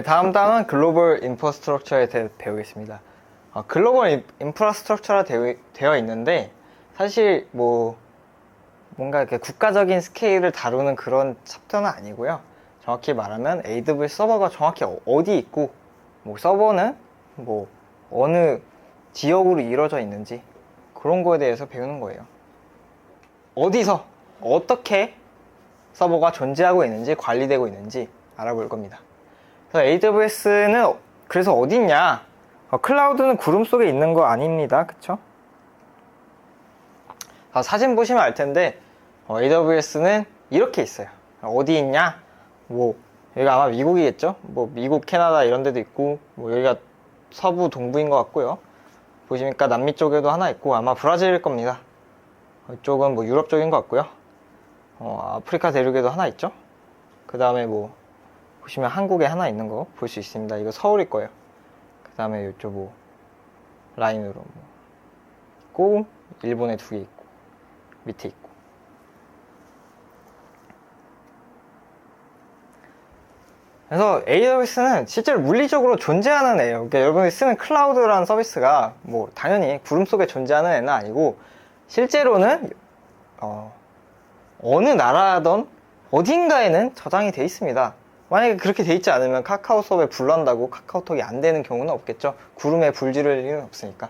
네, 다음 단은 글로벌 인프라스트럭처에 대해 배우겠습니다. 어, 글로벌 인- 인프라스트럭처라 되어, 되어 있는데 사실 뭐 뭔가 이렇게 국가적인 스케일을 다루는 그런 챕터는 아니고요. 정확히 말하면 AWS 서버가 정확히 어- 어디 있고 뭐 서버는 뭐 어느 지역으로 이루어져 있는지 그런 거에 대해서 배우는 거예요. 어디서 어떻게 서버가 존재하고 있는지 관리되고 있는지 알아볼 겁니다. AWS는 그래서 어디 있냐? 어, 클라우드는 구름 속에 있는 거 아닙니다. 그쵸? 아, 사진 보시면 알 텐데 어, AWS는 이렇게 있어요. 어디 있냐? 뭐 여기가 아마 미국이겠죠? 뭐 미국, 캐나다 이런 데도 있고 뭐 여기가 서부 동부인 것 같고요. 보시니까 남미 쪽에도 하나 있고 아마 브라질일 겁니다. 이쪽은 뭐 유럽 쪽인 것 같고요. 어, 아프리카 대륙에도 하나 있죠? 그 다음에 뭐 보시면 한국에 하나 있는 거 볼 수 있습니다. 이거 서울일 거예요. 그 다음에 이쪽 뭐 라인으로 뭐 있고 일본에 두 개 있고 밑에 있고 그래서 AWS는 실제로 물리적으로 존재하는 애예요. 그러니까 여러분이 쓰는 클라우드라는 서비스가 뭐 당연히 구름 속에 존재하는 애는 아니고 실제로는 어, 어느 나라든 어딘가에는 저장이 돼 있습니다. 만약에 그렇게 돼 있지 않으면 카카오 수업에 불난다고 카카오톡이 안 되는 경우는 없겠죠. 구름에 불 지를 일은 없으니까.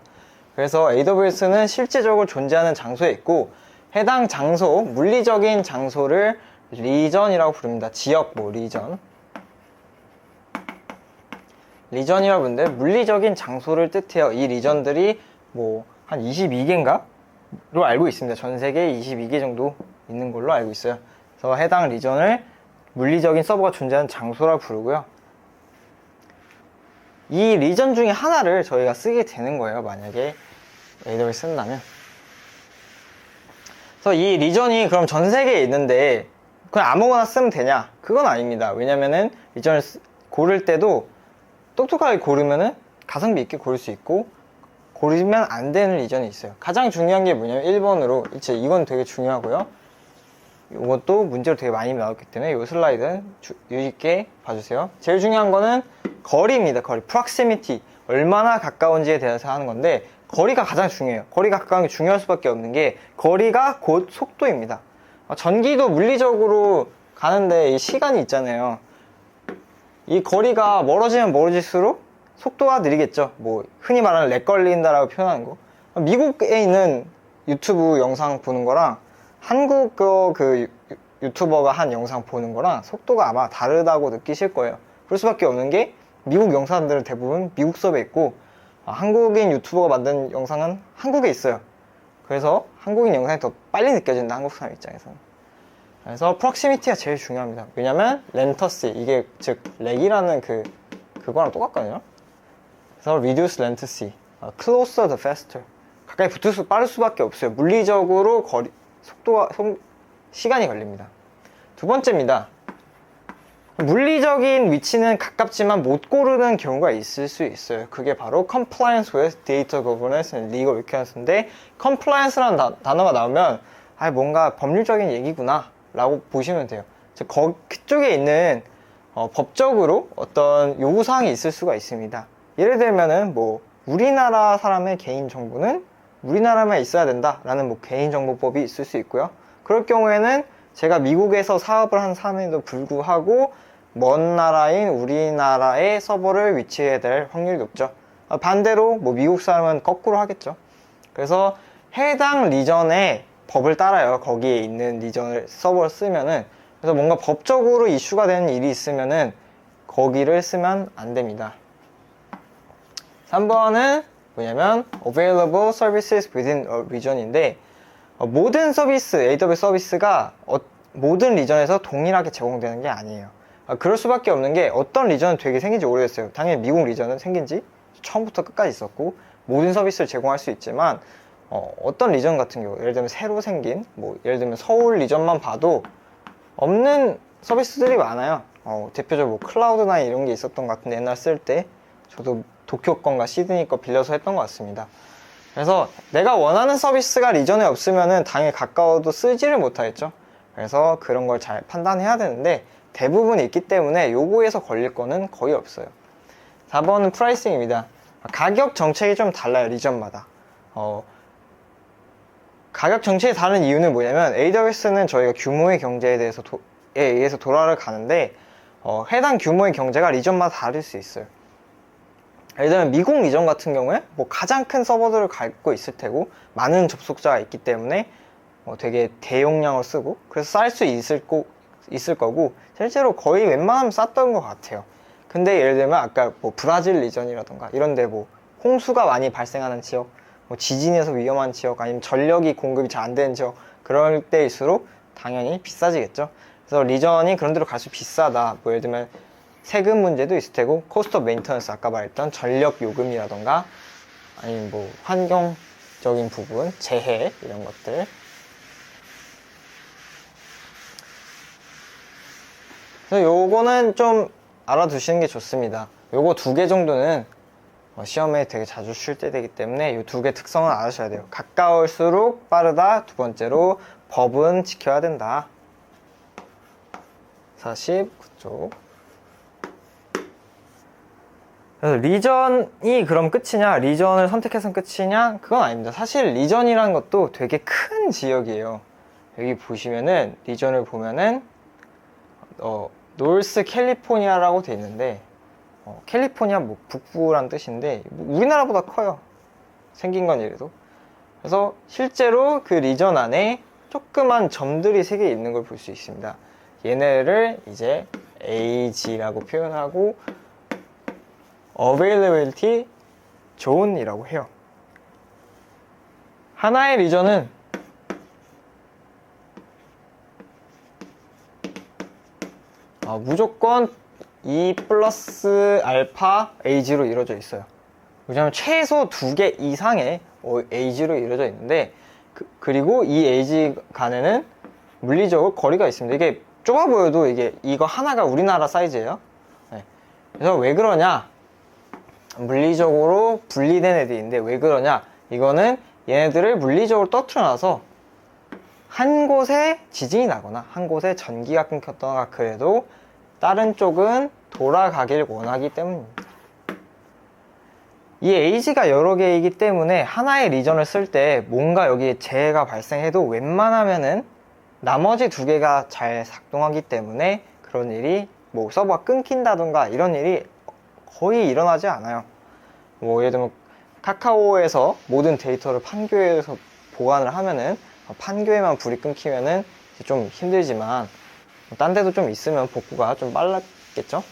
그래서 AWS는 실제적으로 존재하는 장소에 있고 해당 장소, 물리적인 장소를 리전이라고 부릅니다. 지역 뭐 리전. 리전이라고 부르는데 물리적인 장소를 뜻해요. 이 리전들이 뭐 한 22개인가? 로 알고 있습니다. 전 세계에 22개 정도 있는 걸로 알고 있어요. 그래서 해당 리전을 물리적인 서버가 존재하는 장소라고 부르고요. 이 리전 중에 하나를 저희가 쓰게 되는 거예요. 만약에 AWS 쓴다면. 그래서 이 리전이 그럼 전 세계에 있는데 그냥 아무거나 쓰면 되냐? 그건 아닙니다. 왜냐면은 리전을 쓰- 고를 때도 똑똑하게 고르면은 가성비 있게 고를 수 있고 고르면 안 되는 리전이 있어요. 가장 중요한 게 뭐냐면 1번으로 이제 이건 되게 중요하고요. 이것도 문제로 되게 많이 나왔기 때문에 이 슬라이드는 주- 유의 있게 봐주세요. 제일 중요한 거는 거리입니다. 거리, proximity 얼마나 가까운지에 대해서 하는 건데 거리가 가장 중요해요. 거리가 가까운 게 중요할 수밖에 없는 게 거리가 곧 속도입니다. 어, 전기도 물리적으로 가는데 이 시간이 있잖아요. 이 거리가 멀어지면 멀어질수록 속도가 느리겠죠. 뭐 흔히 말하는 렉 걸린다라고 표현하는 거. 미국에 있는 유튜브 영상 보는 거랑 한국 그, 그 유- 유튜버가 한 영상 보는 거랑 속도가 아마 다르다고 느끼실 거예요. 그럴 수밖에 없는 게 미국 영상들은 대부분 미국 수업에 있고 아, 한국인 유튜버가 만든 영상은 한국에 있어요. 그래서 한국인 영상이 더 빨리 느껴진다 한국 사람 입장에서는. 그래서 프록시미티가 제일 중요합니다. 왜냐면 렌터시 이게 즉 렉이라는 그 그거랑 똑같거든요. 그래서 reduce latency, 어, closer the faster. 가까이 붙을 수 빠를 수밖에 없어요. 물리적으로 거리 속도가 속- 시간이 걸립니다. 두 번째입니다. 물리적인 위치는 가깝지만 못 고르는 경우가 있을 수 있어요. 그게 바로 compliance with data governance and legal requirements인데 compliance라는 다- 단어가 나오면 아 뭔가 법률적인 얘기구나 라고 보시면 돼요. 즉 거, 그쪽에 있는 어, 법적으로 어떤 요구사항이 있을 수가 있습니다. 예를 들면은 뭐 우리나라 사람의 개인 정보는 우리나라만 있어야 된다라는 뭐 개인정보법이 있을 수 있고요. 그럴 경우에는 제가 미국에서 사업을 한 사람에도 불구하고 먼 나라인 우리나라에 서버를 위치해야 될 확률이 높죠. 아, 반대로 뭐 미국 사람은 거꾸로 하겠죠. 그래서 해당 리전의 법을 따라요. 거기에 있는 리전을 서버를 쓰면은 그래서 뭔가 법적으로 이슈가 되는 일이 있으면은 거기를 쓰면 안 됩니다. 3번은 뭐냐면 available services within a region인데 어, 모든 서비스, AWS 서비스가 어- 모든 리전에서 동일하게 제공되는 게 아니에요. 아, 그럴 수밖에 없는 게 어떤 리전은 되게 생긴 지 오래됐어요. 당연히 미국 리전은 생긴 지 처음부터 끝까지 있었고 모든 서비스를 제공할 수 있지만 어, 떤 리전 같은 경우 예를 들면 새로 생긴 뭐 예를 들면 서울 리전만 봐도 없는 서비스들이 많아요. 어, 대표적으로 뭐 클라우드나 이런 게 있었던 것 같은데 옛날 쓸 때 저도 도쿄 건가 시드니 거 빌려서 했던 것 같습니다. 그래서 내가 원하는 서비스가 리전에 없으면은 당연히 가까워도 쓰지를 못하겠죠. 그래서 그런 걸 잘 판단해야 되는데 대부분 있기 때문에 요거에서 걸릴 거는 거의 없어요. 4번은 프라이싱입니다. 가격 정책이 좀 달라요, 리전마다. 어, 가격 정책이 다른 이유는 뭐냐면 AWS는 저희가 규모의 경제에 대해서 도, 에 의해서 돌아를 가는데 어, 해당 규모의 경제가 리전마다 다를 수 있어요. 예를 들면 미국 리전 같은 경우에 뭐 가장 큰 서버들을 갖고 있을 테고 많은 접속자가 있기 때문에 어, 되게 대용량을 쓰고 그래서 쌀 수 있을, 거, 있을 거고 실제로 거의 웬만하면 쌌던 것 같아요. 근데 예를 들면 아까 뭐 브라질 리전이라던가 이런데 뭐 홍수가 많이 발생하는 지역, 뭐 지진에서 위험한 지역 아니면 전력이 공급이 잘 안 되는 지역 그럴 때일수록 당연히 비싸지겠죠. 그래서 리전이 그런 데로 갈수록 비싸다. 뭐 예를 들면 세금 문제도 있을 테고 코스트 오브 메인터넌스 아까 말했던 전력 요금이라던가 아니면 뭐 환경적인 부분, 재해 이런 것들 그래서 요거는 좀 알아두시는 게 좋습니다. 요거 두 개 정도는 어, 시험에 되게 자주 쉴때 되기 때문에 이 두 개 특성을 알아셔야 돼요. 가까울수록 빠르다. 두 번째로 법은 지켜야 된다. 49쪽. 그래서 리전이 그럼 끝이냐? 리전을 선택해서 끝이냐? 그건 아닙니다. 사실 리전이라는 것도 되게 큰 지역이에요. 여기 보시면은 리전을 보면은 어, 노스 캘리포니아라고 돼 있는데 어, 캘리포니아 뭐 북부란 뜻인데 뭐 우리나라보다 커요. 생긴 건 이래도. 그래서 실제로 그 리전 안에 조그만 점들이 세 개 있는 걸 볼 수 있습니다. 얘네를 이제 AG라고 표현하고 availability zone이라고 해요. 하나의 리전은 아, 무조건 2 플러스 알파 AG로 이루어져 있어요. 왜냐하면 최소 두 개 이상의 어, AG로 이루어져 있는데 그, 리고이 AG 간에는 물리적으로 거리가 있습니다. 이게 좁아 보여도 이게 이거 하나가 우리나라 사이즈예요. 네. 그래서 왜 그러냐? 물리적으로 분리된 애들인데 왜 그러냐? 이거는 얘네들을 물리적으로 떠틀어놔서 한 곳에 지진이 나거나 한 곳에 전기가 끊겼거나 그래도 다른 쪽은 돌아가길 원하기 때문입니다. 이 AG가 여러 개이기 때문에 하나의 리전을 쓸 때 뭔가 여기에 재해가 발생해도 웬만하면은 나머지 두 개가 잘 작동하기 때문에 그런 일이 뭐 서버가 끊긴다던가 이런 일이 거의 일어나지 않아요. 뭐 예를 들면 카카오에서 모든 데이터를 판교에서 보관을 하면은 판교에만 불이 끊기면은 좀 힘들지만 딴 데도 좀 있으면 복구가 좀 빨랐겠죠?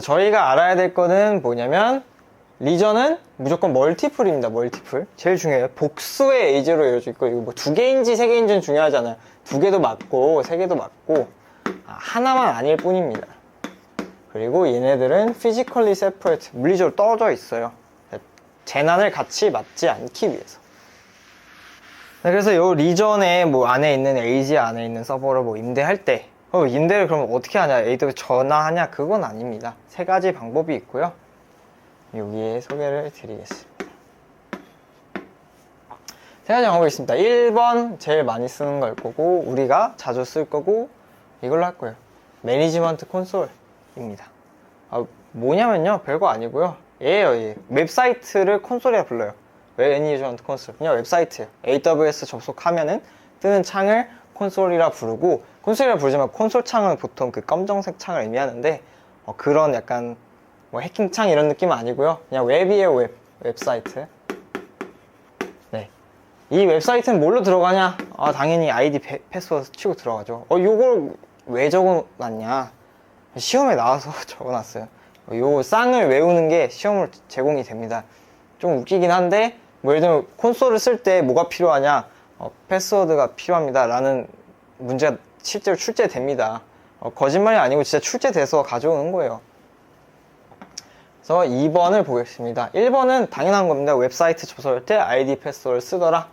저희가 알아야 될 거는 뭐냐면 리전은 무조건 멀티플입니다. 멀티플. 제일 중요해요. 복수의 에이지로 이루어져 있고 이거 뭐 두 개인지 세 개인지는 중요하잖아요. 두 개도 맞고 세 개도 맞고 아, 하나만 아닐 뿐입니다. 그리고 얘네들은 physically separate 물리적으로 떨어져 있어요. 재난을 같이 맞지 않기 위해서. 네, 그래서 요 리전에 뭐 안에 있는 AG 안에 있는 서버를 뭐 임대할 때 어, 임대를 그럼 어떻게 하냐? AWS 전화하냐? 그건 아닙니다. 세 가지 방법이 있고요. 여기에 소개를 드리겠습니다. 세 가지 방법이 있습니다. 1번 제일 많이 쓰는 걸 거고 우리가 자주 쓸 거고 이걸로 할 거예요. 매니지먼트 콘솔입니다. 아, 뭐냐면요. 별거 아니고요. 얘예요. 얘. 웹사이트를 콘솔이라 불러요. 매니지먼트 콘솔. 그냥 웹사이트예요. AWS 접속하면은 뜨는 창을 콘솔이라 부르고 콘솔이라 부르지만 콘솔 창은 보통 그 검정색 창을 의미하는데 어, 그런 약간 뭐 해킹 창 이런 느낌은 아니고요. 그냥 웹이에요, 웹. 웹사이트. 네. 이 웹사이트는 뭘로 들어가냐? 아, 당연히 아이디 패, 패스워드 치고 들어가죠. 어, 요걸 왜 적어놨냐? 시험에 나와서 적어놨어요. 어, 요 쌍을 외우는 게 시험을 제공이 됩니다. 좀 웃기긴 한데, 뭐 예를 들면 콘솔을 쓸 때 뭐가 필요하냐? 어, 패스워드가 필요합니다. 라는 문제가 실제로 출제됩니다. 어, 거짓말이 아니고 진짜 출제돼서 가져오는 거예요. 그래서 2번을 보겠습니다. 1번은 당연한 겁니다. 웹사이트 접속할 때 아이디 패스워드를 쓰더라.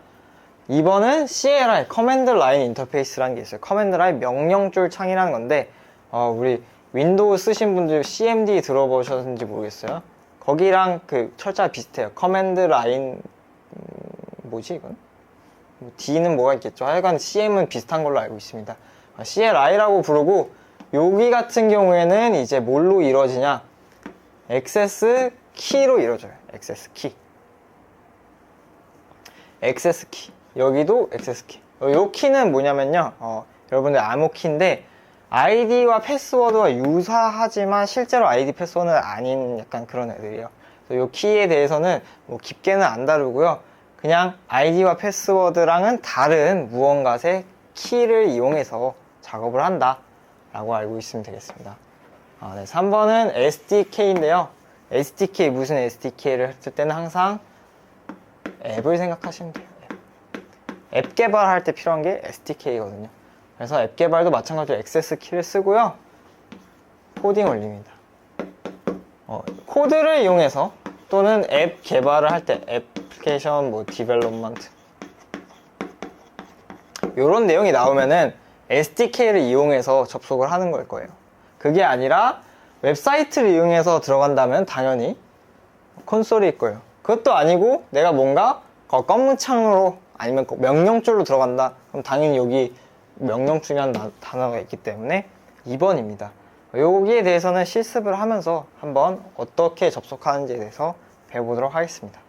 2번은 CLI, 커맨드 라인 인터페이스라는 게 있어요. 커맨드 라인 명령줄 창이라는 건데, 어, 우리 윈도우 쓰신 분들 CMD 들어보셨는지 모르겠어요. 거기랑 그 철자 비슷해요. 커맨드 라인, 음, 뭐지 이건? 뭐 D는 뭐가 있겠죠. 하여간 CM은 비슷한 걸로 알고 있습니다. 아, CLI라고 부르고 여기 같은 경우에는 이제 뭘로 이루어지냐? 액세스 키로 이루어져요. 액세스 키. 액세스 키. 여기도 액세스 키. 어, 요 키는 뭐냐면요. 어, 여러분들 암호 키인데 아이디와 패스워드와 유사하지만 실제로 아이디 패스워드는 아닌 약간 그런 애들이에요. 그래서 요 키에 대해서는 뭐 깊게는 안 다루고요. 그냥 아이디와 패스워드랑은 다른 무언가의 키를 이용해서 작업을 한다. 라고 알고 있으면 되겠습니다. 아, 네. 3번은 SDK인데요. SDK, 무슨 SDK를 했을 때는 항상 앱을 생각하시면 돼요. 앱. 앱 개발할 때 필요한 게 SDK거든요. 그래서 앱 개발도 마찬가지로 액세스 키를 쓰고요. 코딩 올립니다. 어, 코드를 이용해서 또는 앱 개발을 할 때 애플리케이션 뭐 디벨롭먼트 이런 내용이 나오면은 SDK를 이용해서 접속을 하는 걸 거예요. 그게 아니라 웹사이트를 이용해서 들어간다면 당연히 콘솔일 거예요. 그것도 아니고 내가 뭔가 어, 검문창으로 아니면 꼭 명령줄로 들어간다. 그럼 당연히 여기 명령줄이라는 나- 단어가 있기 때문에 2번입니다. 여기에 대해서는 실습을 하면서 한번 어떻게 접속하는지에 대해서 배워보도록 하겠습니다.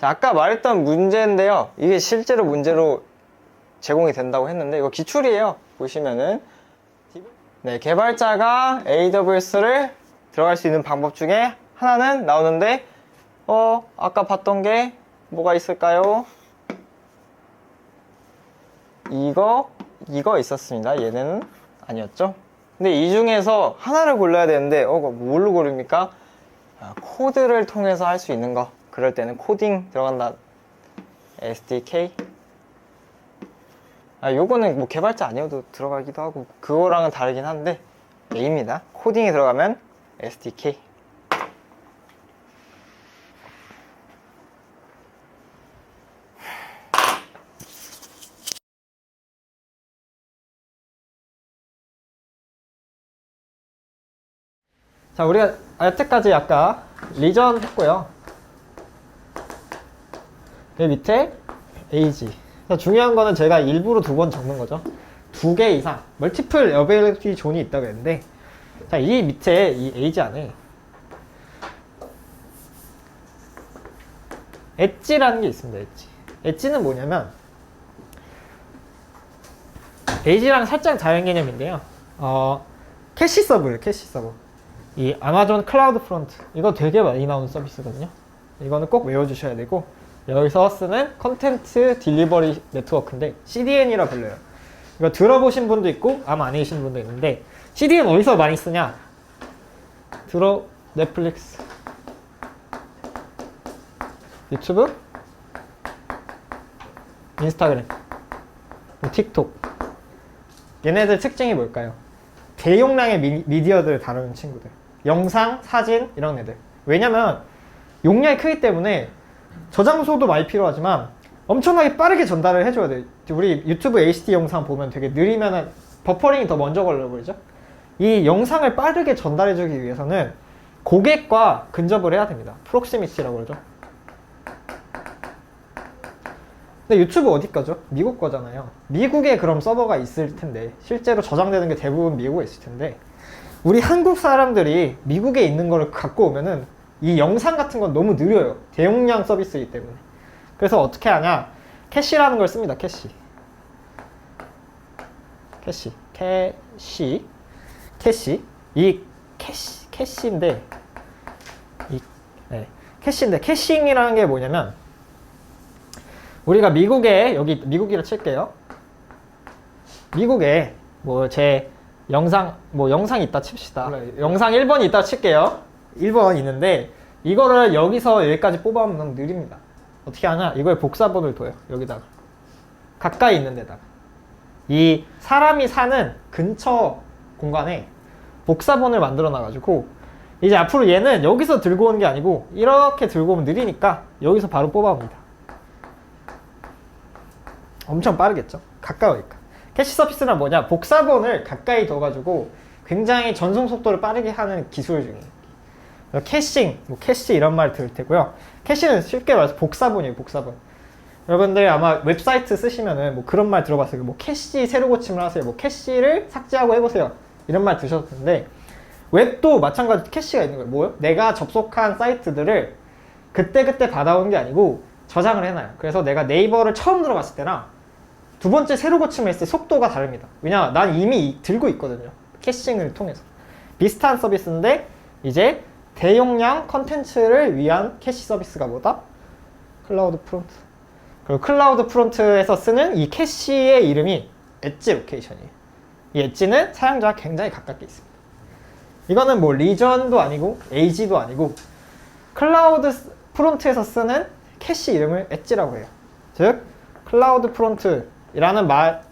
자, 아까 말했던 문제인데요. 이게 실제로 문제로 제공이 된다고 했는데 이거 기출이에요. 보시면은 네, 개발자가 AWS를 들어갈 수 있는 방법 중에 하나는 나오는데 어, 아까 봤던 게 뭐가 있을까요? 이거 이거 있었습니다. 얘는 아니었죠? 근데 이 중에서 하나를 골라야 되는데 어, 뭘로 고릅니까? 아, 코드를 통해서 할 수 있는 거. 그럴 때는 코딩 들어간다. SDK. 아, 요거는 뭐 개발자 아니어도 들어가기도 하고 그거랑은 다르긴 한데 A입니다. 코딩이 들어가면 SDK. 자, 우리가 여태까지 아까 리전 했고요. 그 밑에. 자, 중요한 거는 제가 일부러 두 번 적는 거죠. 두 개 이상, 멀티플 어베일리티 존이 있다고 했는데, 자, 이 밑에 이 AG 안에 엣지라는 게 있습니다, 엣지. 엣지는 뭐냐면, AG랑 살짝 다른 개념인데요. 어, 캐시 서브예요, 캐시 서브. 이 아마존 클라우드 프론트 이거 되게 많이 나오는 서비스거든요. 이거는 꼭 외워주셔야 되고 여기서 쓰는 컨텐츠 딜리버리 네트워크인데 CDN이라 불려요. 이거 들어보신 분도 있고 아마 안 계신 분도 있는데 CDN 어디서 많이 쓰냐? 들어 넷플릭스. 유튜브? 인스타그램. 뭐 틱톡. 얘네들 특징이 뭘까요? 대용량의 미, 미디어들을 다루는 친구들. 영상, 사진 이런 애들. 왜냐면 용량이 크기 때문에 저장소도 많이 필요하지만 엄청나게 빠르게 전달을 해줘야 돼. 우리 유튜브 HD 영상 보면 되게 느리면은 버퍼링이 더 먼저 걸려버리죠. 이 영상을 빠르게 전달해주기 위해서는 고객과 근접을 해야 됩니다. 프록시미티라고 그러죠. 근데 유튜브 어디 거죠? 미국 거잖아요. 미국에 그럼 서버가 있을 텐데 실제로 저장되는 게 대부분 미국에 있을 텐데 우리 한국 사람들이 미국에 있는 거를 갖고 오면은 이 영상 같은 건 너무 느려요. 대용량 서비스이기 때문에. 그래서 어떻게 하냐? 캐시라는 걸 씁니다. 캐시. 캐시. 캐시. 캐시. 이 캐시 캐시인데 이 네. 캐시인데 캐싱이라는 게 뭐냐면 우리가 미국에 여기 미국이라 칠게요. 미국에 뭐 제 영상 뭐 영상 있다 칩시다. 영상 1번이 있다 칠게요. 1번 있는데 이거를 여기서 여기까지 뽑아오면 너무 느립니다. 어떻게 하냐? 이걸 복사본을 둬요. 여기다가 가까이 있는 데다가 이 사람이 사는 근처 공간에 복사본을 만들어 놔가지고 이제 앞으로 얘는 여기서 들고 오는 게 아니고 이렇게 들고 오면 느리니까 여기서 바로 뽑아옵니다. 엄청 빠르겠죠? 가까우니까. 캐시 서비스는 뭐냐? 복사본을 가까이 둬가지고 굉장히 전송 속도를 빠르게 하는 기술 중이에요. 캐싱, 뭐 캐시 이런 말 들을 테고요. 캐시는 쉽게 말해서 복사본이에요, 복사본. 여러분들 아마 웹사이트 쓰시면은 뭐 그런 말 들어봤어요. 뭐 캐시 새로 고침을 하세요. 뭐 캐시를 삭제하고 해보세요. 이런 말 들으셨는데 웹도 마찬가지로 캐시가 있는 거예요. 뭐요? 내가 접속한 사이트들을 그때그때 받아온 게 아니고 저장을 해놔요. 그래서 내가 네이버를 처음 들어갔을 때랑 두 번째 새로 고침을 했을 때 속도가 다릅니다. 왜냐, 난 이미 들고 있거든요. 캐싱을 통해서. 비슷한 서비스인데 이제 대용량 컨텐츠를 위한 캐시 서비스가 뭐다? 클라우드 프론트. 그리고 클라우드 프론트에서 쓰는 이 캐시의 이름이 엣지 로케이션이에요. 이 엣지는 사용자와 굉장히 가깝게 있습니다. 이거는 뭐 리전도 아니고 에이지도 아니고 클라우드 스- 프론트에서 쓰는 캐시 이름을 엣지라고 해요. 즉 클라우드 프론트 이라는 말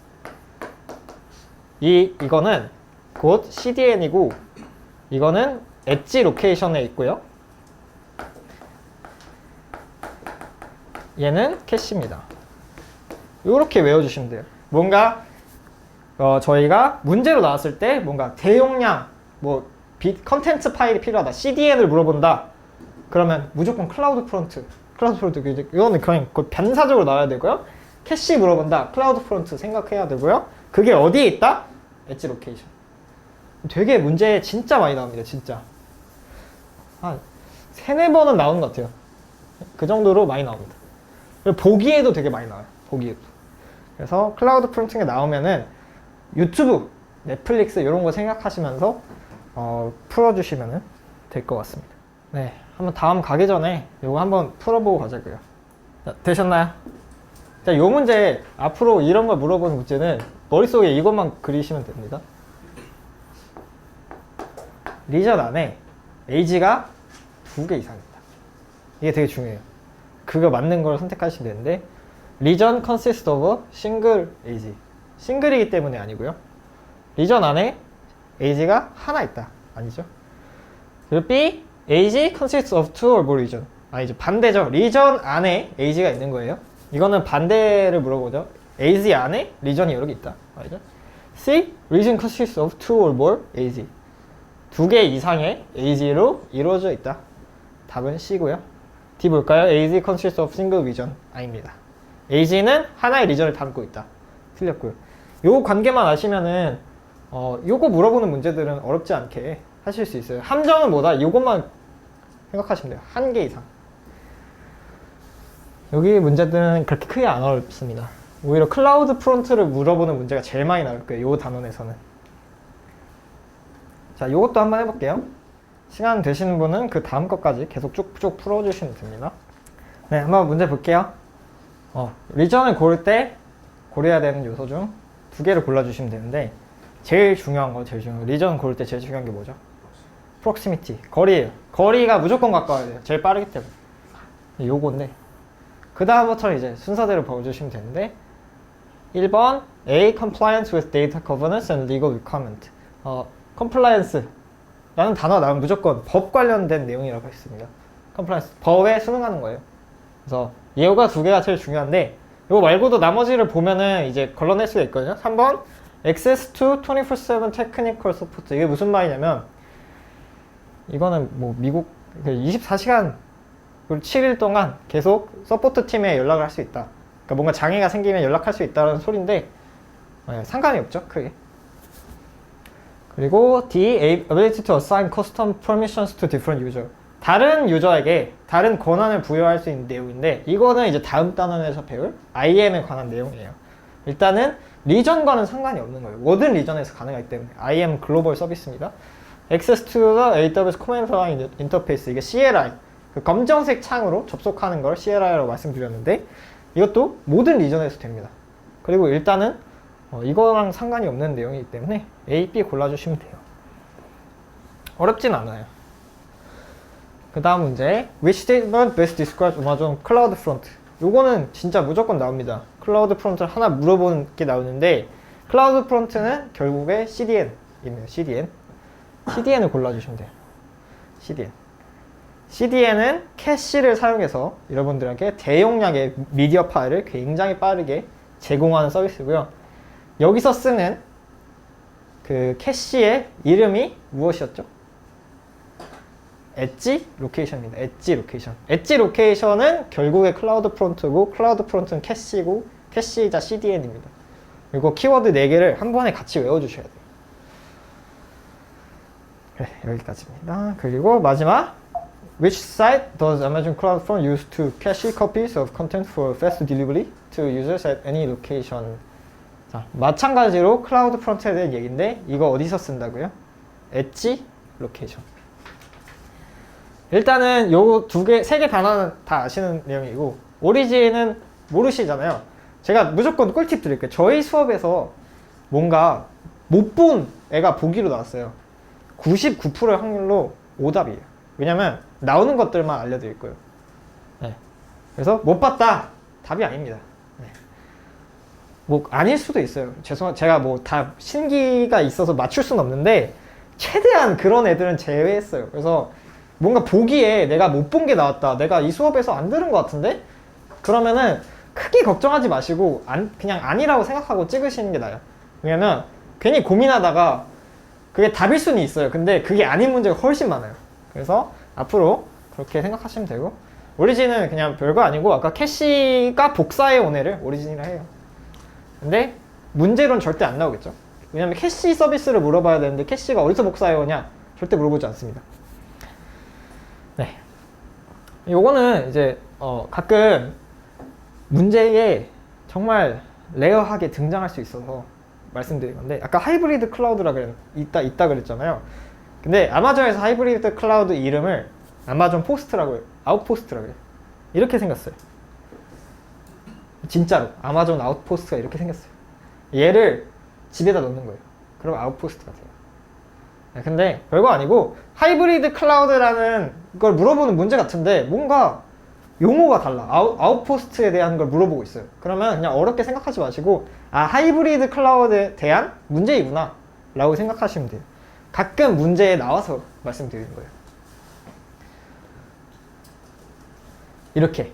이 이거는 곧 CDN이고 이거는 엣지 로케이션에 있고요. 얘는 캐시입니다. 이렇게 외워주시면 돼요. 뭔가 어, 저희가 문제로 나왔을 때 뭔가 대용량 뭐 비, 컨텐츠 파일이 필요하다. CDN을 물어본다. 그러면 무조건 클라우드 프론트. 클라우드 프론트 이거는 그냥 거의 반사적으로 나와야 되고요. 캐시 물어본다. 클라우드 프론트 생각해야 되고요. 그게 어디에 있다? 엣지 로케이션. 되게 문제 진짜 많이 나옵니다. 진짜. 한 세네 번은 나오는 것 같아요. 그 정도로 많이 나옵니다. 보기에도 되게 많이 나와요. 보기에도. 그래서 클라우드 프론팅에 나오면은 유튜브, 넷플릭스 이런 거 생각하시면서 어, 풀어주시면 될 것 같습니다. 네, 한번 다음 가기 전에 이거 한번 풀어보고 가자고요. 자, 되셨나요? 자, 요 문제 앞으로 이런 걸 물어보는 문제는 머릿속에 이것만 그리시면 됩니다. 리전 안에 에이지가 두 개 이상입니다. 이게 되게 중요해요. 그거 맞는 걸 선택하시면 되는데 리전 consists of single age. 싱글이기 때문에 아니고요. 리전 안에 age가 하나 있다. 아니죠. 그리고 B, age consists of two or more region. 아니죠. 반대죠. 리전 안에 age가 있는 거예요. 이거는 반대를 물어보죠. age 안에 리전이 여러 개 있다. 알죠? C, region consists of two or more age. 두개 이상의 age로 이루어져 있다. 답은 C고요. D 볼까요? age consists of single region. 아닙니다. age는 하나의 리전을 담고 있다. 틀렸고요. 요 관계만 아시면은 어 요거 물어보는 문제들은 어렵지 않게 하실 수 있어요. 함정은 뭐다? 요것만 생각하시면 돼요. 한 개 이상. 여기 문제들은 그렇게 크게 안 어렵습니다. 오히려 클라우드 프론트를 물어보는 문제가 제일 많이 나올 거예요. 요 단원에서는. 자, 요것도 한번 해볼게요. 시간 되시는 분은 그 다음 것까지 계속 쭉쭉 풀어주시면 됩니다. 네, 한번 문제 볼게요. 어, 리전을 고를 때 고려해야 되는 요소 중 두 개를 골라주시면 되는데 제일 중요한 거, 제일 중요한 거. 리전 고를 때 제일 중요한 게 뭐죠? 프록시미티, 거리예요. 거리가 무조건 가까워야 돼요. 제일 빠르기 때문에. 요건데 그 다음부터는 이제 순서대로 보여주시면 되는데 1번 A. Compliance with data governance and legal requirement 어, compliance 라는 단어 나오면 무조건 법 관련된 내용이라고 했습니다. compliance, 법에 순응하는 거예요. 그래서 예우가 두 개가 제일 중요한데 이거 말고도 나머지를 보면은 이제 걸러낼 수가 있거든요. 3번 access to 24/7 technical support 이게 무슨 말이냐면 이거는 뭐 미국 24시간 그리고 7일 동안 계속 서포트 팀에 연락을 할 수 있다. 그러니까 뭔가 장애가 생기면 연락할 수 있다는 소리인데 네, 상관이 없죠, 크게. 그리고 D, ability to assign custom permissions to different user. 다른 유저에게 다른 권한을 부여할 수 있는 내용인데 이거는 이제 다음 단원에서 배울 IAM에 관한 내용이에요. 일단은 리전과는 상관이 없는 거예요. 모든 리전에서 가능하기 때문에 IAM 글로벌 서비스입니다. Access to the AWS Command Line Interface 이게 CLI 그 검정색 창으로 접속하는 걸 CLI라고 말씀드렸는데 이것도 모든 리전에서 됩니다. 그리고 일단은 어, 이거랑 상관이 없는 내용이기 때문에 A, B 골라주시면 돼요. 어렵진 않아요. 그 다음 문제 Which statement best describes Amazon Cloud Front? 요거는 진짜 무조건 나옵니다. 클라우드 프론트를 하나 물어보는 게 나오는데 클라우드 프론트는 결국에 CDN입니다. CDN. CDN을 골라주시면 돼요. CDN. CDN은 캐시를 사용해서 여러분들에게 대용량의 미디어 파일을 굉장히 빠르게 제공하는 서비스고요. 여기서 쓰는 그 캐시의 이름이 무엇이었죠? 엣지 로케이션입니다. 엣지 로케이션. 엣지 로케이션은 결국에 클라우드 프론트고 클라우드 프론트는 캐시고 캐시이자 CDN입니다. 그리고 키워드 4개를 한 번에 같이 외워주셔야 돼요. 네, 여기까지입니다. 그리고 마지막 Which site does Amazon Cloud Front use to cache copies of content for fast delivery to users at any location? 자, 마찬가지로 클라우드 프론트에 대한 얘기인데 이거 어디서 쓴다고요? 엣지 로케이션. 일단은 요 두 개, 세 개 단어는 다 아시는 내용이고 오리진은 모르시잖아요. 제가 무조건 꿀팁 드릴게요. 저희 수업에서 뭔가 못 본 애가 보기로 나왔어요. 99%의 확률로 오답이에요. 왜냐면 나오는 것들만 알려드릴 거예요. 네. 그래서 못 봤다 답이 아닙니다. 네. 뭐 아닐 수도 있어요. 죄송 제가 뭐 다 신기가 있어서 맞출 수는 없는데 최대한 그런 애들은 제외했어요. 그래서 뭔가 보기에 내가 못 본 게 나왔다. 내가 이 수업에서 안 들은 것 같은데? 그러면은 크게 걱정하지 마시고 안, 그냥 아니라고 생각하고 찍으시는 게 나아요. 왜냐면 괜히 고민하다가 그게 답일 수는 있어요. 근데 그게 아닌 문제가 훨씬 많아요. 그래서 앞으로 그렇게 생각하시면 되고 오리진은 그냥 별거 아니고 아까 캐시가 복사해 온 애를 오리진이라 해요. 근데 문제로는 절대 안 나오겠죠. 왜냐면 캐시 서비스를 물어봐야 되는데 캐시가 어디서 복사해 오냐 절대 물어보지 않습니다. 네. 요거는 이제 어 가끔 문제에 정말 레어하게 등장할 수 있어서 말씀드린 건데 아까 하이브리드 클라우드라 그랬 있다 있다 그랬잖아요. 근데 아마존에서 하이브리드 클라우드 이름을 아마존 포스트라고 해요. 아웃포스트라고 해요. 이렇게 생겼어요. 진짜로 아마존 아웃포스트가 이렇게 생겼어요. 얘를 집에다 넣는 거예요. 그럼 아웃포스트가 돼요. 네, 근데 별거 아니고 하이브리드 클라우드라는 걸 물어보는 문제 같은데 뭔가 용어가 달라. 아웃, 아웃포스트에 대한 걸 물어보고 있어요. 그러면 그냥 어렵게 생각하지 마시고 아 하이브리드 클라우드에 대한 문제이구나 라고 생각하시면 돼요. 가끔 문제에 나와서 말씀드리는 거예요. 이렇게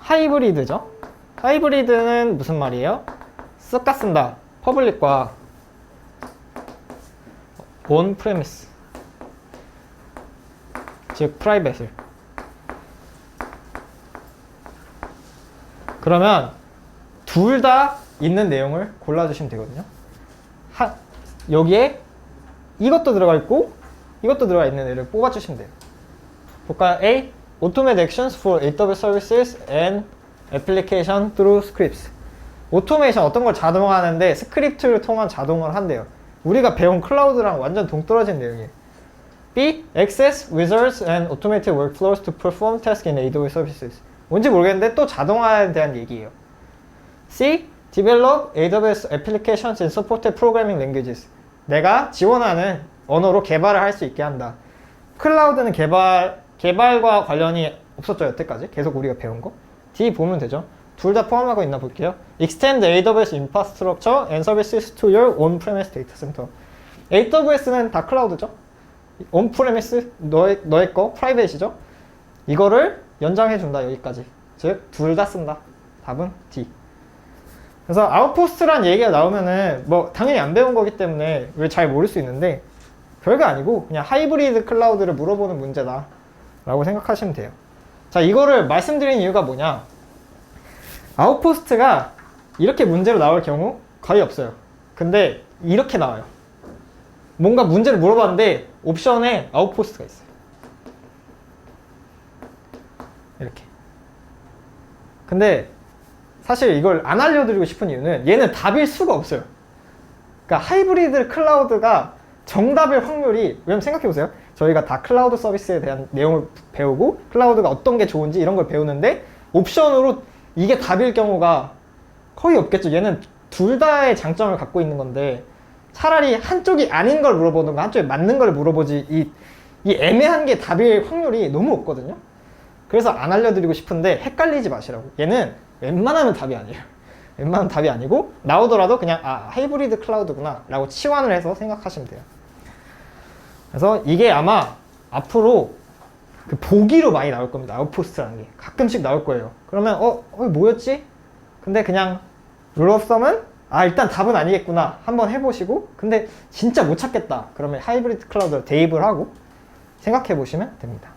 하이브리드죠. 하이브리드는 무슨 말이에요? 쓱까 쓴다. 퍼블릭과 온 프레미스 즉 프라이빗을 그러면 둘 다 있는 내용을 골라주시면 되거든요. 하, 여기에 이것도 들어가 있고 이것도 들어가 있는 애를 뽑아주시면 돼요. 볼까요? A. Automate actions for AWS services and application through scripts. 오토메이션 어떤 걸 자동화하는데 스크립트를 통한 자동을 한대요. 우리가 배운 클라우드랑 완전 동떨어진 내용이에요. B. Access wizards and automated workflows to perform tasks in AWS services. 뭔지 모르겠는데 또 자동화에 대한 얘기예요. C. Develop AWS applications and supported programming languages. 내가 지원하는 언어로 개발을 할 수 있게 한다. 클라우드는 개발, 개발과 관련이 없었죠, 여태까지. 계속 우리가 배운 거. D 보면 되죠. 둘 다 포함하고 있나 볼게요. Extend AWS infrastructure and services to your on-premise data center. AWS는 다 클라우드죠. on-premise 너의, 너의 거 프라이빗이죠. 이거를 연장해 준다 여기까지. 즉 둘 다 쓴다. 답은 D. 그래서 아웃포스트란 얘기가 나오면은 뭐 당연히 안 배운 거기 때문에 왜 잘 모를 수 있는데 별거 아니고 그냥 하이브리드 클라우드를 물어보는 문제다 라고 생각하시면 돼요. 자 이거를 말씀드린 이유가 뭐냐? 아웃포스트가 이렇게 문제로 나올 경우 거의 없어요. 근데 이렇게 나와요. 뭔가 문제를 물어봤는데 옵션에 아웃포스트가 있어요. 이렇게. 근데 사실 이걸 안 알려드리고 싶은 이유는 얘는 답일 수가 없어요. 그러니까 하이브리드 클라우드가 정답일 확률이 왜냐면 생각해 보세요. 저희가 다 클라우드 서비스에 대한 내용을 배우고 클라우드가 어떤 게 좋은지 이런 걸 배우는데 옵션으로 이게 답일 경우가 거의 없겠죠. 얘는 둘 다의 장점을 갖고 있는 건데 차라리 한쪽이 아닌 걸 물어보든가 한쪽에 맞는 걸 물어보지 이, 이 애매한 게 답일 확률이 너무 없거든요. 그래서 안 알려드리고 싶은데 헷갈리지 마시라고. 얘는 웬만하면 답이 아니에요. 웬만하면 답이 아니고 나오더라도 그냥 아 하이브리드 클라우드구나 라고 치환을 해서 생각하시면 돼요. 그래서 이게 아마 앞으로 그 보기로 많이 나올 겁니다. 아웃포스트라는 게 가끔씩 나올 거예요. 그러면 어, 어 뭐였지? 근데 그냥 룰옵섬은 아 일단 답은 아니겠구나 한번 해보시고 근데 진짜 못 찾겠다 그러면 하이브리드 클라우드를 대입을 하고 생각해 보시면 됩니다.